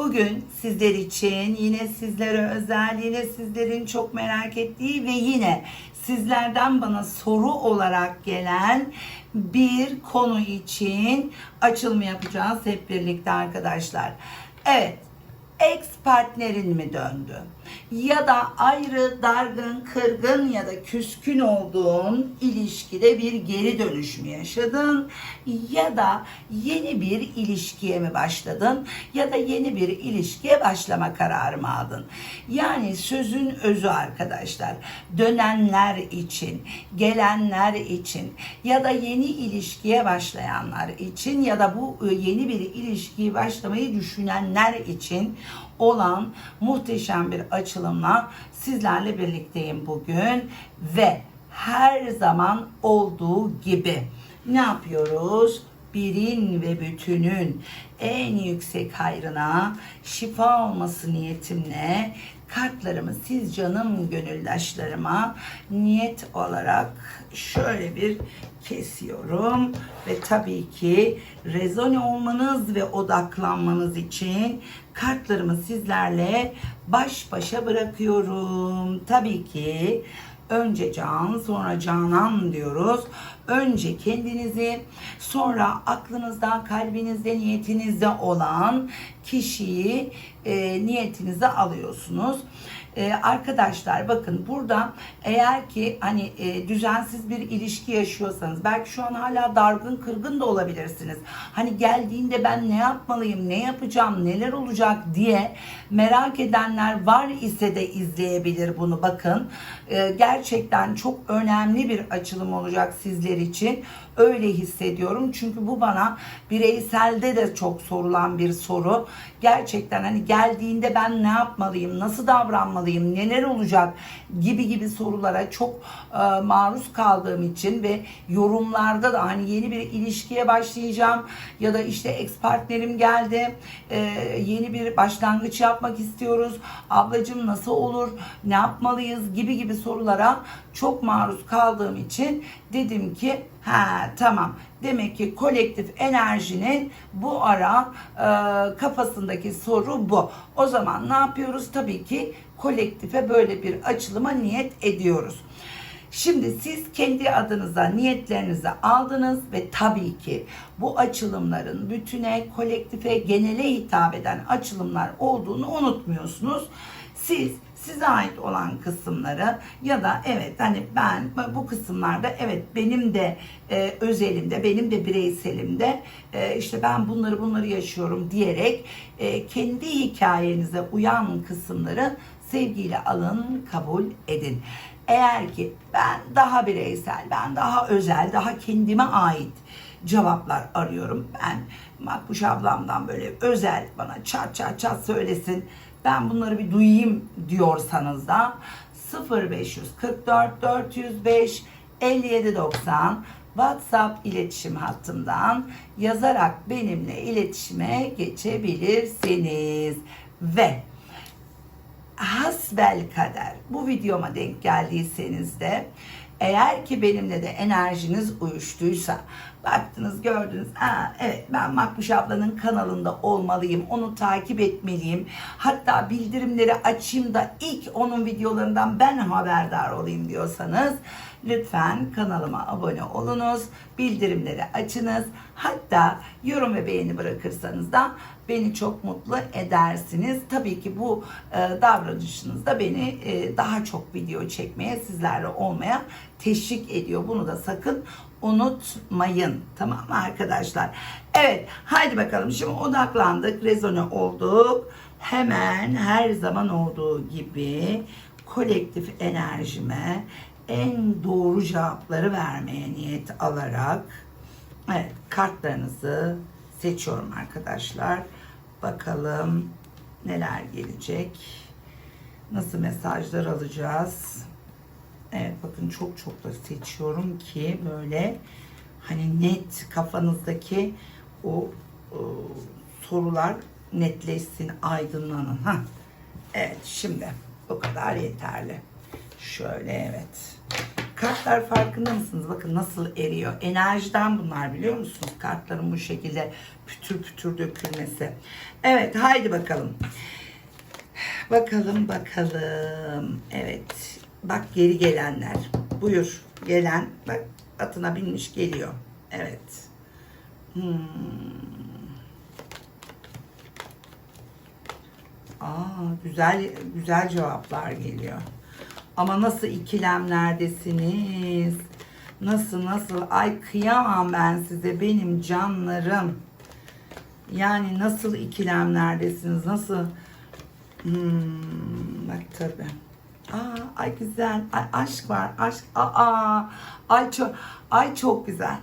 Bugün sizler için yine sizlere özel, yine sizlerin çok merak ettiği ve yine sizlerden bana soru olarak gelen bir konu için açılımı yapacağız hep birlikte arkadaşlar. Evet, ex partnerin mi döndü? Ya da ayrı, dargın, kırgın ya da küskün olduğun ilişkide bir geri dönüş mü yaşadın? Ya da yeni bir ilişkiye mi başladın? Ya da yeni bir ilişkiye başlama kararı mı aldın? Yani sözün özü arkadaşlar. Dönenler için, gelenler için ya da yeni ilişkiye başlayanlar için ya da bu e, yeni bir ilişkiyi başlamayı düşünenler için olan muhteşem bir açılımla sizlerle birlikteyim bugün ve her zaman olduğu gibi ne yapıyoruz? Birin ve bütünün en yüksek hayrına şifa olması niyetimle kartlarımı siz canım gönüldaşlarıma niyet olarak şöyle bir kesiyorum ve tabii ki rezone olmanız ve odaklanmanız için kartlarımı sizlerle baş başa bırakıyorum. Tabii ki önce can sonra canan diyoruz. Önce kendinizi sonra aklınızda, kalbinizde, niyetinizde olan kişiyi e, niyetinize alıyorsunuz. E, arkadaşlar bakın burada eğer ki hani e, düzensiz bir ilişki yaşıyorsanız belki şu an hala dargın kırgın da olabilirsiniz. Hani geldiğinde ben ne yapmalıyım, ne yapacağım, neler olacak diye merak edenler var ise de izleyebilir bunu bakın. E, gerçekten çok önemli bir açılım olacak sizler için. Öyle hissediyorum. Çünkü bu bana bireyselde de çok sorulan bir soru. Gerçekten hani geldiğinde ben ne yapmalıyım, nasıl davranmalıyım, neler olacak gibi gibi sorulara çok e, maruz kaldığım için ve yorumlarda da hani yeni bir ilişkiye başlayacağım ya da işte ex partnerim geldi, e, yeni bir başlangıç yapmak istiyoruz. Ablacığım nasıl olur, ne yapmalıyız gibi gibi sorulara çok maruz kaldığım için dedim ki ha tamam demek ki kolektif enerjinin bu ara e, kafasındaki soru bu. O zaman ne yapıyoruz? Tabii ki kolektife böyle bir açılıma niyet ediyoruz. Şimdi siz kendi adınıza niyetlerinizi aldınız ve tabii ki bu açılımların bütüne, kolektife, genele hitap eden açılımlar olduğunu unutmuyorsunuz. Siz size ait olan kısımları ya da evet hani ben bu kısımlarda evet benim de e, özelimde benim de bireyselimde e, işte ben bunları bunları yaşıyorum diyerek e, kendi hikayenize uyan kısımları sevgiyle alın kabul edin. Eğer ki ben daha bireysel, ben daha özel, daha kendime ait cevaplar arıyorum. Ben Makbuş ablamdan böyle özel bana çat çat çat söylesin. Ben bunları bir duyayım diyorsanız da 0544 405 5790 WhatsApp iletişim hattımdan yazarak benimle iletişime geçebilirsiniz. Ve hasbel kader bu videoma denk geldiyseniz de eğer ki benimle de enerjiniz uyuştuysa baktınız gördünüz Aa, evet ben Makbuş ablanın kanalında olmalıyım onu takip etmeliyim hatta bildirimleri açayım da ilk onun videolarından ben haberdar olayım diyorsanız lütfen kanalıma abone olunuz bildirimleri açınız hatta yorum ve beğeni bırakırsanız da beni çok mutlu edersiniz. Tabii ki bu e, davranışınız da beni e, daha çok video çekmeye, sizlerle olmaya teşvik ediyor. Bunu da sakın unutmayın. Tamam mı arkadaşlar? Evet, haydi bakalım. Şimdi odaklandık, rezone olduk. Hemen her zaman olduğu gibi kolektif enerjime en doğru cevapları vermeye niyet alarak evet, kartlarınızı seçiyorum arkadaşlar. Bakalım neler gelecek. Nasıl mesajlar alacağız. Evet bakın çok çok da seçiyorum ki böyle hani net kafanızdaki o e, sorular netleşsin, aydınlanın. Ha. Evet şimdi bu kadar yeterli. Şöyle evet. Kartlar farkında mısınız? Bakın nasıl eriyor. Enerjiden bunlar biliyor musunuz? Kartların bu şekilde pütür pütür dökülmesi. Evet haydi bakalım. Bakalım bakalım. Evet. Bak geri gelenler. Buyur. Gelen bak atına binmiş geliyor. Evet. Hmm. Aa, güzel güzel cevaplar geliyor. Ama nasıl ikilemlerdesiniz? Nasıl nasıl? Ay kıyamam ben size benim canlarım. Yani nasıl ikilemlerdesiniz? Nasıl? Hmm, bak tabi. Aa, ay güzel. Ay aşk var. Aşk. Aa, ay çok ay çok güzel.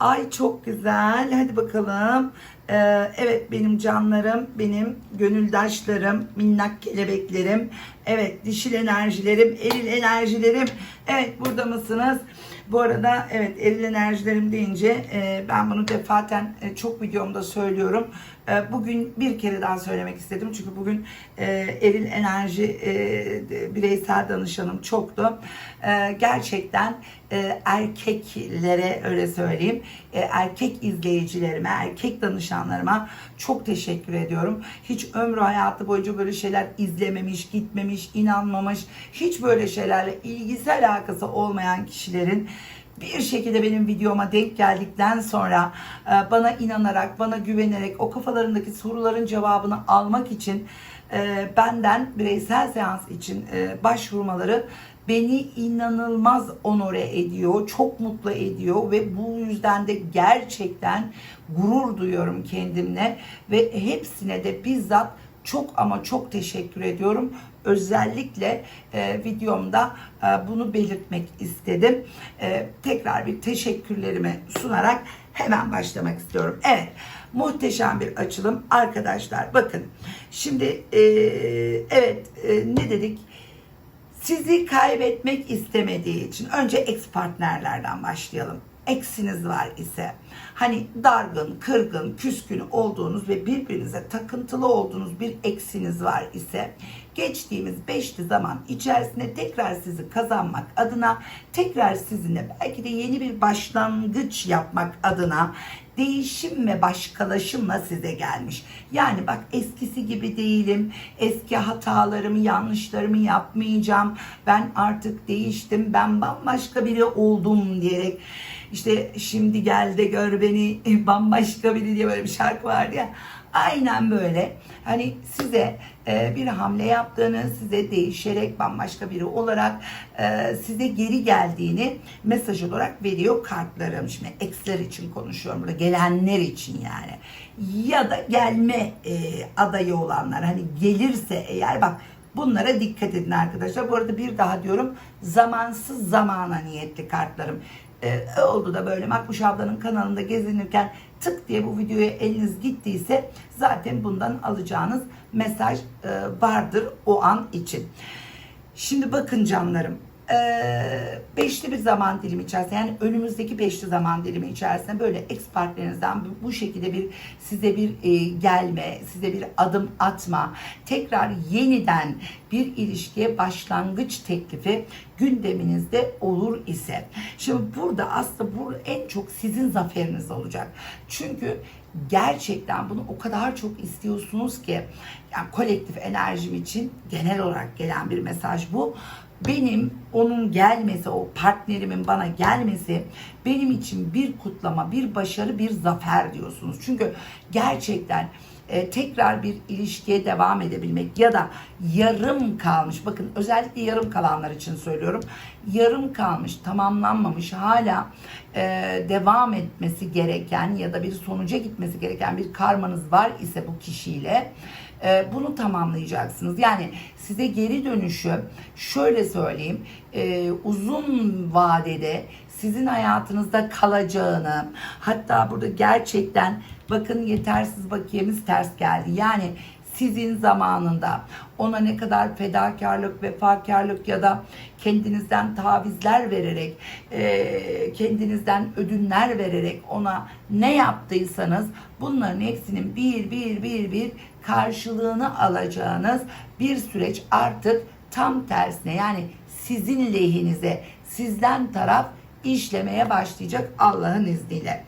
Ay çok güzel. Hadi bakalım. Ee, evet benim canlarım, benim gönüldaşlarım, minnak kelebeklerim. Evet dişil enerjilerim, eril enerjilerim. Evet burada mısınız? Bu arada evet eril enerjilerim deyince e, ben bunu defaten e, çok videomda söylüyorum. E, bugün bir kere daha söylemek istedim. Çünkü bugün e, eril enerji e, bireysel danışanım çoktu. E, gerçekten e, erkeklere öyle söyleyeyim. erkek izleyicilerime, erkek danışanlarıma çok teşekkür ediyorum. Hiç ömrü hayatı boyunca böyle şeyler izlememiş, gitmemiş, inanmamış, hiç böyle şeylerle ilgisi alakası olmayan kişilerin bir şekilde benim videoma denk geldikten sonra e, bana inanarak, bana güvenerek o kafalarındaki soruların cevabını almak için e, benden bireysel seans için e, başvurmaları beni inanılmaz onore ediyor, çok mutlu ediyor ve bu yüzden de gerçekten gurur duyuyorum kendimle ve hepsine de bizzat çok ama çok teşekkür ediyorum. Özellikle e, videomda e, bunu belirtmek istedim. E, tekrar bir teşekkürlerimi sunarak hemen başlamak istiyorum. Evet, muhteşem bir açılım arkadaşlar. Bakın, şimdi e, evet e, ne dedik? Sizi kaybetmek istemediği için önce ex partnerlerden başlayalım. Eksiniz var ise hani dargın, kırgın, küskün olduğunuz ve birbirinize takıntılı olduğunuz bir eksiniz var ise geçtiğimiz beşli zaman içerisinde tekrar sizi kazanmak adına tekrar sizinle belki de yeni bir başlangıç yapmak adına değişim ve başkalaşımla size gelmiş. Yani bak eskisi gibi değilim. Eski hatalarımı, yanlışlarımı yapmayacağım. Ben artık değiştim. Ben bambaşka biri oldum diyerek işte şimdi gel de gör beni bambaşka biri diye böyle bir şarkı vardı ya. Aynen böyle. Hani size e, bir hamle yaptığını, size değişerek bambaşka biri olarak e, size geri geldiğini mesaj olarak veriyor kartlarım. Şimdi eksler için konuşuyorum burada. Gelenler için yani. Ya da gelme e, adayı olanlar. Hani gelirse eğer bak Bunlara dikkat edin arkadaşlar. Bu arada bir daha diyorum zamansız zamana niyetli kartlarım. Ee, oldu da böyle Makbuş ablanın kanalında gezinirken tık diye bu videoya eliniz gittiyse zaten bundan alacağınız mesaj e, vardır o an için. Şimdi bakın canlarım. Eee, beşli bir zaman dilimi içerisinde yani önümüzdeki beşli zaman dilimi içerisinde böyle ex partnerinizden bu şekilde bir size bir e, gelme, size bir adım atma, tekrar yeniden bir ilişkiye başlangıç teklifi gündeminizde olur ise. Şimdi burada aslında bu en çok sizin zaferiniz olacak. Çünkü gerçekten bunu o kadar çok istiyorsunuz ki yani kolektif enerjim için genel olarak gelen bir mesaj bu. Benim onun gelmesi, o partnerimin bana gelmesi benim için bir kutlama, bir başarı, bir zafer diyorsunuz. Çünkü gerçekten e, tekrar bir ilişkiye devam edebilmek ya da yarım kalmış bakın özellikle yarım kalanlar için söylüyorum yarım kalmış tamamlanmamış hala e, devam etmesi gereken ya da bir sonuca gitmesi gereken bir karmanız var ise bu kişiyle e, bunu tamamlayacaksınız. Yani size geri dönüşü şöyle söyleyeyim e, uzun vadede sizin hayatınızda kalacağını hatta burada gerçekten bakın yetersiz bakiyemiz ters geldi. Yani sizin zamanında ona ne kadar fedakarlık, vefakarlık ya da kendinizden tavizler vererek, e, kendinizden ödünler vererek ona ne yaptıysanız bunların hepsinin bir bir bir bir karşılığını alacağınız bir süreç artık tam tersine yani sizin lehinize sizden taraf işlemeye başlayacak Allah'ın izniyle.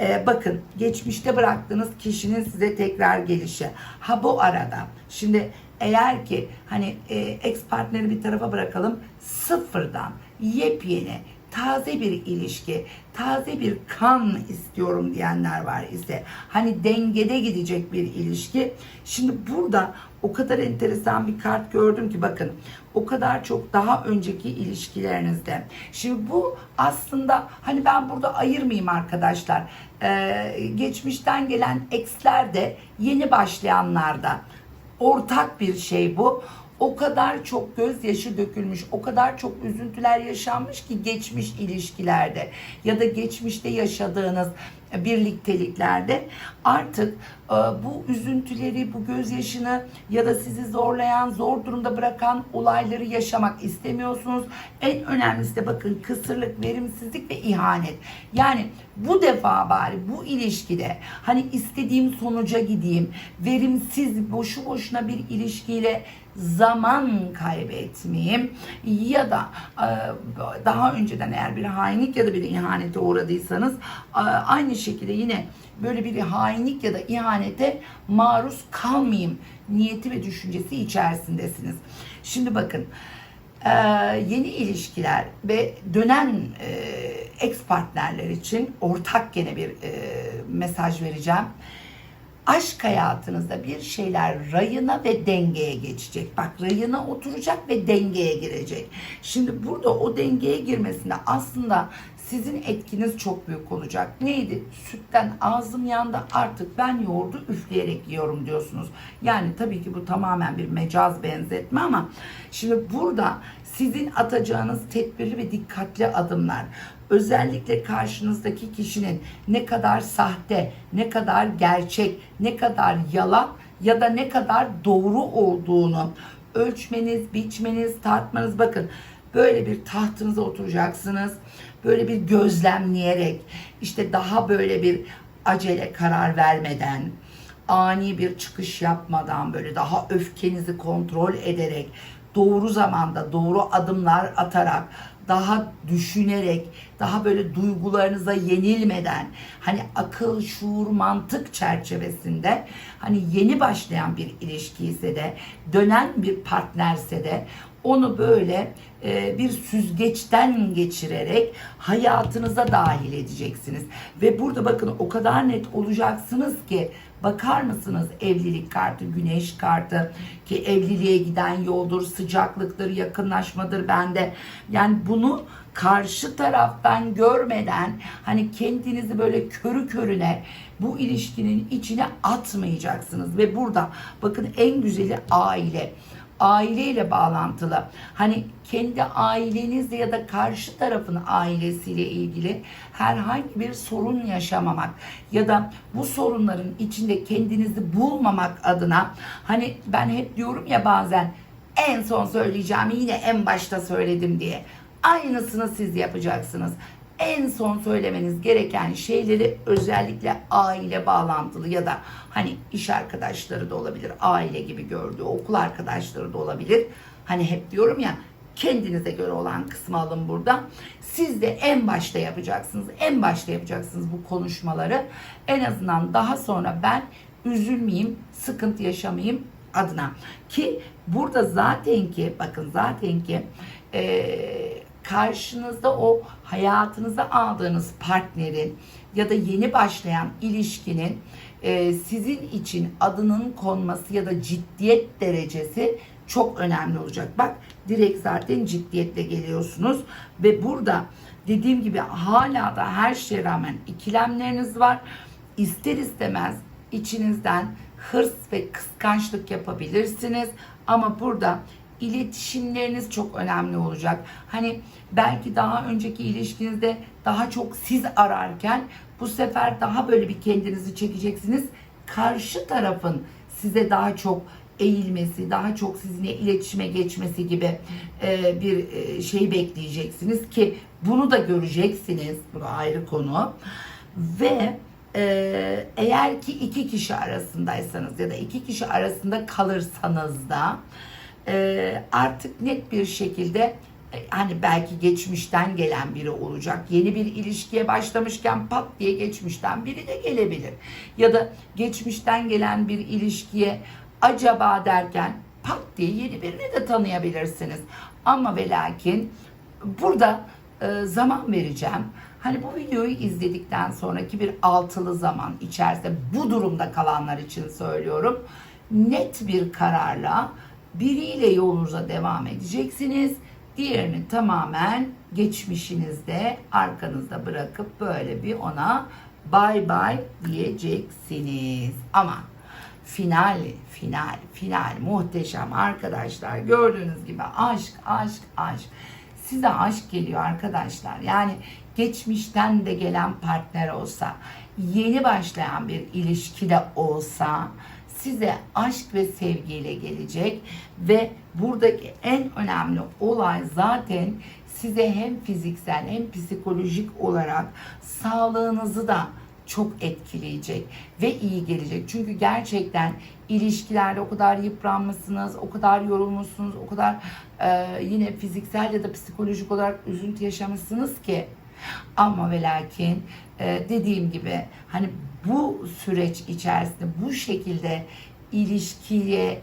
Ee, bakın geçmişte bıraktığınız kişinin size tekrar gelişi. Ha bu arada şimdi eğer ki hani e, ex partneri bir tarafa bırakalım sıfırdan yepyeni taze bir ilişki, taze bir kan istiyorum diyenler var ise hani dengede gidecek bir ilişki. Şimdi burada o kadar enteresan bir kart gördüm ki bakın o kadar çok daha önceki ilişkilerinizde. Şimdi bu aslında hani ben burada ayırmayayım arkadaşlar. Ee, geçmişten gelen eksler de yeni başlayanlarda ortak bir şey bu. O kadar çok gözyaşı dökülmüş, o kadar çok üzüntüler yaşanmış ki geçmiş ilişkilerde ya da geçmişte yaşadığınız birlikteliklerde artık e, bu üzüntüleri, bu gözyaşını ya da sizi zorlayan, zor durumda bırakan olayları yaşamak istemiyorsunuz. En önemlisi de bakın kısırlık, verimsizlik ve ihanet. Yani bu defa bari bu ilişkide hani istediğim sonuca gideyim, verimsiz, boşu boşuna bir ilişkiyle zaman kaybetmeyeyim ya da e, daha önceden eğer bir hainlik ya da bir ihanete uğradıysanız e, aynı şekilde yine böyle bir hainlik ya da ihanete maruz kalmayayım niyeti ve düşüncesi içerisindesiniz. Şimdi bakın e, yeni ilişkiler ve dönen ex partnerler için ortak gene bir mesaj vereceğim aşk hayatınızda bir şeyler rayına ve dengeye geçecek. Bak rayına oturacak ve dengeye girecek. Şimdi burada o dengeye girmesinde aslında sizin etkiniz çok büyük olacak. Neydi? Sütten ağzım yandı artık ben yoğurdu üfleyerek yiyorum diyorsunuz. Yani tabii ki bu tamamen bir mecaz benzetme ama şimdi burada sizin atacağınız tedbirli ve dikkatli adımlar özellikle karşınızdaki kişinin ne kadar sahte, ne kadar gerçek, ne kadar yalan ya da ne kadar doğru olduğunu ölçmeniz, biçmeniz, tartmanız bakın böyle bir tahtınıza oturacaksınız. Böyle bir gözlemleyerek işte daha böyle bir acele karar vermeden ani bir çıkış yapmadan böyle daha öfkenizi kontrol ederek doğru zamanda doğru adımlar atarak daha düşünerek, daha böyle duygularınıza yenilmeden, hani akıl, şuur, mantık çerçevesinde hani yeni başlayan bir ilişki ise de, dönen bir partnerse de onu böyle e, bir süzgeçten geçirerek hayatınıza dahil edeceksiniz. Ve burada bakın o kadar net olacaksınız ki bakar mısınız evlilik kartı, güneş kartı ki evliliğe giden yoldur, sıcaklıktır, yakınlaşmadır bende. Yani bunu karşı taraftan görmeden hani kendinizi böyle körü körüne bu ilişkinin içine atmayacaksınız ve burada bakın en güzeli aile aileyle bağlantılı. Hani kendi ailenizle ya da karşı tarafın ailesiyle ilgili herhangi bir sorun yaşamamak ya da bu sorunların içinde kendinizi bulmamak adına hani ben hep diyorum ya bazen en son söyleyeceğimi yine en başta söyledim diye. Aynısını siz yapacaksınız en son söylemeniz gereken şeyleri özellikle aile bağlantılı ya da hani iş arkadaşları da olabilir, aile gibi gördüğü okul arkadaşları da olabilir. Hani hep diyorum ya kendinize göre olan kısmı alın burada. Siz de en başta yapacaksınız. En başta yapacaksınız bu konuşmaları. En azından daha sonra ben üzülmeyeyim, sıkıntı yaşamayayım adına. Ki burada zaten ki bakın zaten ki eee karşınızda o hayatınıza aldığınız partnerin ya da yeni başlayan ilişkinin e, sizin için adının konması ya da ciddiyet derecesi çok önemli olacak. Bak direkt zaten ciddiyetle geliyorsunuz ve burada dediğim gibi hala da her şeye rağmen ikilemleriniz var. İster istemez içinizden hırs ve kıskançlık yapabilirsiniz ama burada iletişimleriniz çok önemli olacak. Hani belki daha önceki ilişkinizde daha çok siz ararken bu sefer daha böyle bir kendinizi çekeceksiniz. Karşı tarafın size daha çok eğilmesi, daha çok sizinle iletişime geçmesi gibi e, bir e, şey bekleyeceksiniz ki bunu da göreceksiniz. Bu ayrı konu. Ve e, eğer ki iki kişi arasındaysanız ya da iki kişi arasında kalırsanız da e, artık net bir şekilde e, hani belki geçmişten gelen biri olacak. Yeni bir ilişkiye başlamışken pat diye geçmişten biri de gelebilir. Ya da geçmişten gelen bir ilişkiye acaba derken pat diye yeni birini de tanıyabilirsiniz. Ama ve lakin burada e, zaman vereceğim. Hani bu videoyu izledikten sonraki bir altılı zaman içerisinde bu durumda kalanlar için söylüyorum. Net bir kararla biriyle yolunuza devam edeceksiniz. Diğerini tamamen geçmişinizde arkanızda bırakıp böyle bir ona bay bay diyeceksiniz. Ama final, final, final muhteşem arkadaşlar. Gördüğünüz gibi aşk, aşk, aşk. Size aşk geliyor arkadaşlar. Yani geçmişten de gelen partner olsa, yeni başlayan bir ilişki de olsa size aşk ve sevgiyle gelecek ve buradaki en önemli olay zaten size hem fiziksel hem psikolojik olarak sağlığınızı da çok etkileyecek ve iyi gelecek. Çünkü gerçekten ilişkilerde o kadar yıpranmışsınız, o kadar yorulmuşsunuz, o kadar e, yine fiziksel ya da psikolojik olarak üzüntü yaşamışsınız ki ama ve lakin e, dediğim gibi hani bu süreç içerisinde bu şekilde ilişkiye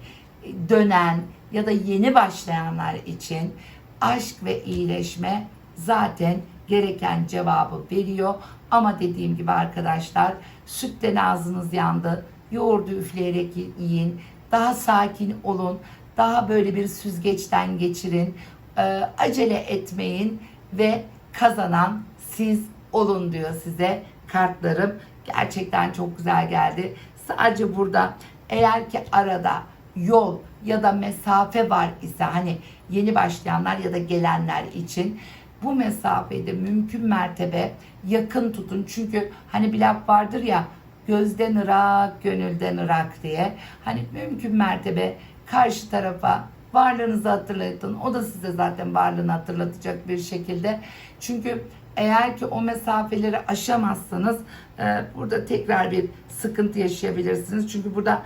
dönen ya da yeni başlayanlar için aşk ve iyileşme zaten gereken cevabı veriyor. Ama dediğim gibi arkadaşlar sütten ağzınız yandı. Yoğurdu üfleyerek yiyin. Daha sakin olun. Daha böyle bir süzgeçten geçirin. Ee, acele etmeyin ve kazanan siz olun diyor size kartlarım. Gerçekten çok güzel geldi. Sadece burada eğer ki arada yol ya da mesafe var ise hani yeni başlayanlar ya da gelenler için bu mesafede mümkün mertebe yakın tutun. Çünkü hani bir laf vardır ya gözden ırak, gönülden ırak diye. Hani mümkün mertebe karşı tarafa varlığınızı hatırlatın. O da size zaten varlığını hatırlatacak bir şekilde. Çünkü eğer ki o mesafeleri aşamazsanız e, burada tekrar bir sıkıntı yaşayabilirsiniz. Çünkü burada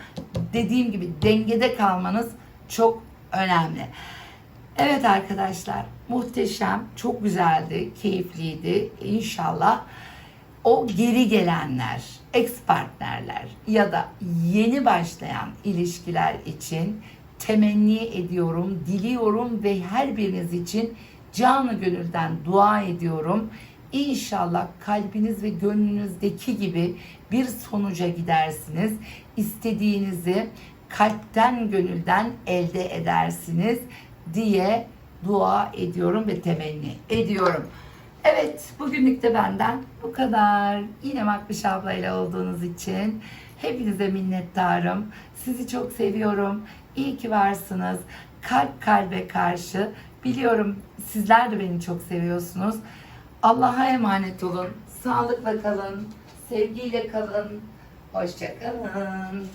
dediğim gibi dengede kalmanız çok önemli. Evet arkadaşlar muhteşem, çok güzeldi, keyifliydi. İnşallah o geri gelenler, ex partnerler ya da yeni başlayan ilişkiler için temenni ediyorum, diliyorum ve her biriniz için canı gönülden dua ediyorum. İnşallah kalbiniz ve gönlünüzdeki gibi bir sonuca gidersiniz. İstediğinizi kalpten gönülden elde edersiniz diye dua ediyorum ve temenni ediyorum. Evet, bugünlük de benden bu kadar. Yine Makbuş ablayla olduğunuz için hepinize minnettarım. Sizi çok seviyorum. İyi ki varsınız. Kalp kalbe karşı. Biliyorum sizler de beni çok seviyorsunuz. Allah'a emanet olun. Sağlıkla kalın. Sevgiyle kalın. Hoşça kalın.